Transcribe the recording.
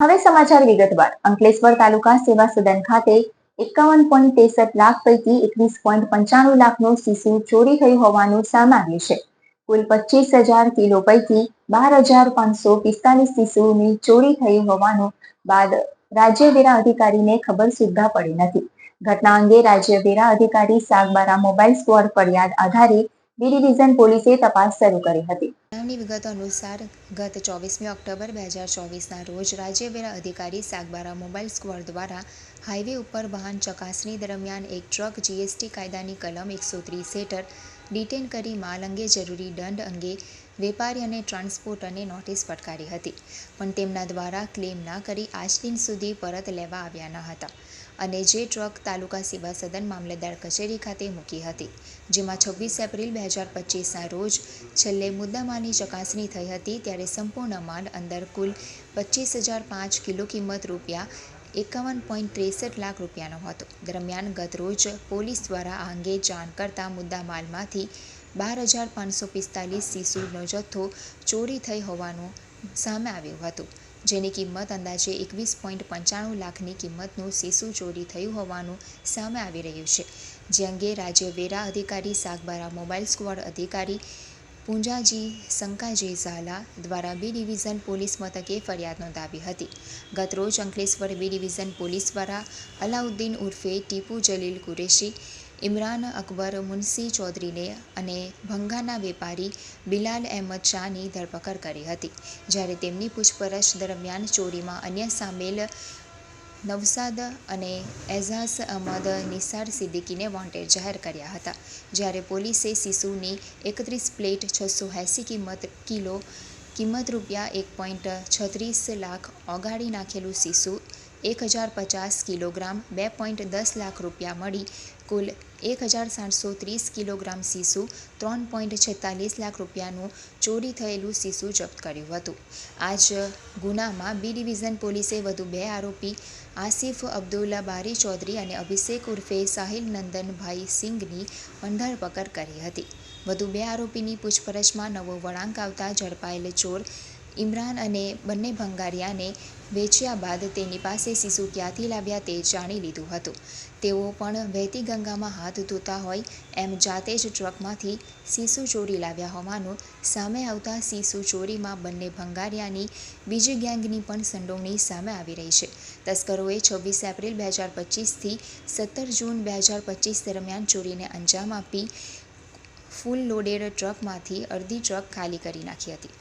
હવે સમાચાર વિગતવાર. અંકલેશ્વર તાલુકા સેવા સદન ખાતે એકાવન પોઈન્ટ ત્રેસઠ લાખ પૈકી એકવીસ પોઈન્ટ પંચાણું લાખનું શીશુ ચોરી થયું હોવાનું સામે આવ્યું છે. કુલ પચીસ હજાર કિલો પૈકી બાર હજાર પાંચસો પિસ્તાલીસ શીશુની ચોરી થઈ હોવાનું બાદ રાજ્ય વેરા અધિકારીને ખબર સુદ્ધા પડી નથી. ઘટના અંગે રાજ્ય વેરા અધિકારી સાગબારા મોબાઈલ સ્કોર ફરિયાદ આધારે બી ડિવિઝન પોલીસે તપાસ શરૂ કરી હતી. બનાવની વિગતો અનુસાર ગત ચોવીસમી ઓક્ટોબર બે હજાર ચોવીસના રોજ રાજ્ય વેરા અધિકારી સાગબારા મોબાઈલ સ્કવોડ દ્વારા હાઈવે ઉપર વાહન ચકાસણી દરમિયાન એક ટ્રક જીએસટી કાયદાની કલમ એકસો ત્રીસ હેઠળ ડિટેન કરી માલ અંગે જરૂરી દંડ અંગે વેપારી અને ટ્રાન્સપોર્ટરને નોટિસ ફટકારી હતી, પણ તેમના દ્વારા ક્લેમ ના કરી આજ દિન સુધી પરત લેવા આવ્યા ન હતા. અને જે ટ્રક તાલુકા સેવા સદન મામલતદાર કચેરી ખાતે મૂકી હતી, જેમાં છવ્વીસ એપ્રિલ બે હજાર પચીસના રોજ છેલ્લે મુદ્દામાલની ચકાસણી થઈ હતી, ત્યારે સંપૂર્ણ માલ અંદર કુલ પચીસ હજાર પાંચ કિલો કિંમત રૂપિયા એકાવન પોઈન્ટ ત્રેસઠ લાખ રૂપિયાનો હતો. દરમિયાન ગત રોજ પોલીસ દ્વારા આ અંગે જાણ કરતાં મુદ્દામાલમાંથી બાર હજાર પાંચસો પિસ્તાલીસ શિશુનો જથ્થો ચોરી થઈ હોવાનું સામે આવ્યું હતું. જેની કિંમત અંદાજે એકવીસ પોઈન્ટ પંચાણું લાખની કિંમતનું શીશુ ચોરી થયું હોવાનું સામે આવી રહ્યું છે. જે અંગે રાજ્ય વેરા અધિકારી, સાગબારા મોબાઈલ સ્ક્વોડ અધિકારી, પૂંજાજી શંકાજી ઝાલા દ્વારા બી ડિવિઝન પોલીસ મથકે ફરિયાદ નોંધાવી હતી. ગતરોજ અંકલેશ્વર બી ડિવિઝન પોલીસ દ્વારા અલાઉદ્દીન ઉર્ફે ટીપુ જલીલ કુરેશી ઇમરાન અકબર, મુનશી ચૌધરીને અને ભંગાના વેપારી બિલાલ અહેમદ શાહની ધરપકડ કરી હતી. જ્યારે તેમની પૂછપરછ દરમિયાન ચોરીમાં અન્ય સામેલ નવસાદ અને એઝાઝ અહમદ, નિસાર સિદ્દીકીને વોન્ટેડ જાહેર કર્યા હતા. જ્યારે પોલીસે શિશુની એકત્રીસ પ્લેટ છસો એંસી કિંમત કિલો કિંમત રૂપિયા એક પોઈન્ટ છત્રીસ લાખ ઓગાળી નાખેલું શિશુ એક હજાર પચાસ કિલોગ્રામ બે પોઈન્ટ દસ લાખ રૂપિયા મળી. કુલ એક હજાર સાતસો ત્રીસ કિલોગ્રામ શીશુ ત્રણ પોઈન્ટ છેતાલીસ લાખ રૂપિયાનું ચોરી થયેલું શીશુ જપ્ત કર્યું હતું. આ જ ગુનામાં બી ડિવિઝન પોલીસે વધુ બે આરોપી આસિફ અબ્દુલ્લા બારી ચૌધરી અને અભિષેક ઉર્ફે સાહિલ નંદનભાઈ સિંઘની ધરપકડ કરી હતી. વધુ બે આરોપીની પૂછપરછમાં નવો વળાંક આવતા ઝડપાયેલ ચોર ઇમરાન અને બંને ભંગારિયાને વેચ્યા બાદ તેની પાસે શિશુ ક્યાંથી લાવ્યા તે જાણી લીધું હતું. તેઓ પણ વહેતી ગંગામાં હાથ ધોતા હોય એમ જાતે જ ટ્રકમાંથી શિશુ ચોરી લાવ્યા હોવાનું સામે આવતા શિશુ ચોરીમાં બંને ભંગારિયાની બીજી ગેંગની પણ સંડોવણી સામે આવી રહી છે. તસ્કરોએ છવ્વીસ એપ્રિલ બે હજાર પચીસથી સત્તર જૂન બે હજાર પચીસ દરમિયાન ચોરીને અંજામ આપી ફૂલ લોડેડ ટ્રકમાંથી અડધી ટ્રક ખાલી કરી નાખી હતી.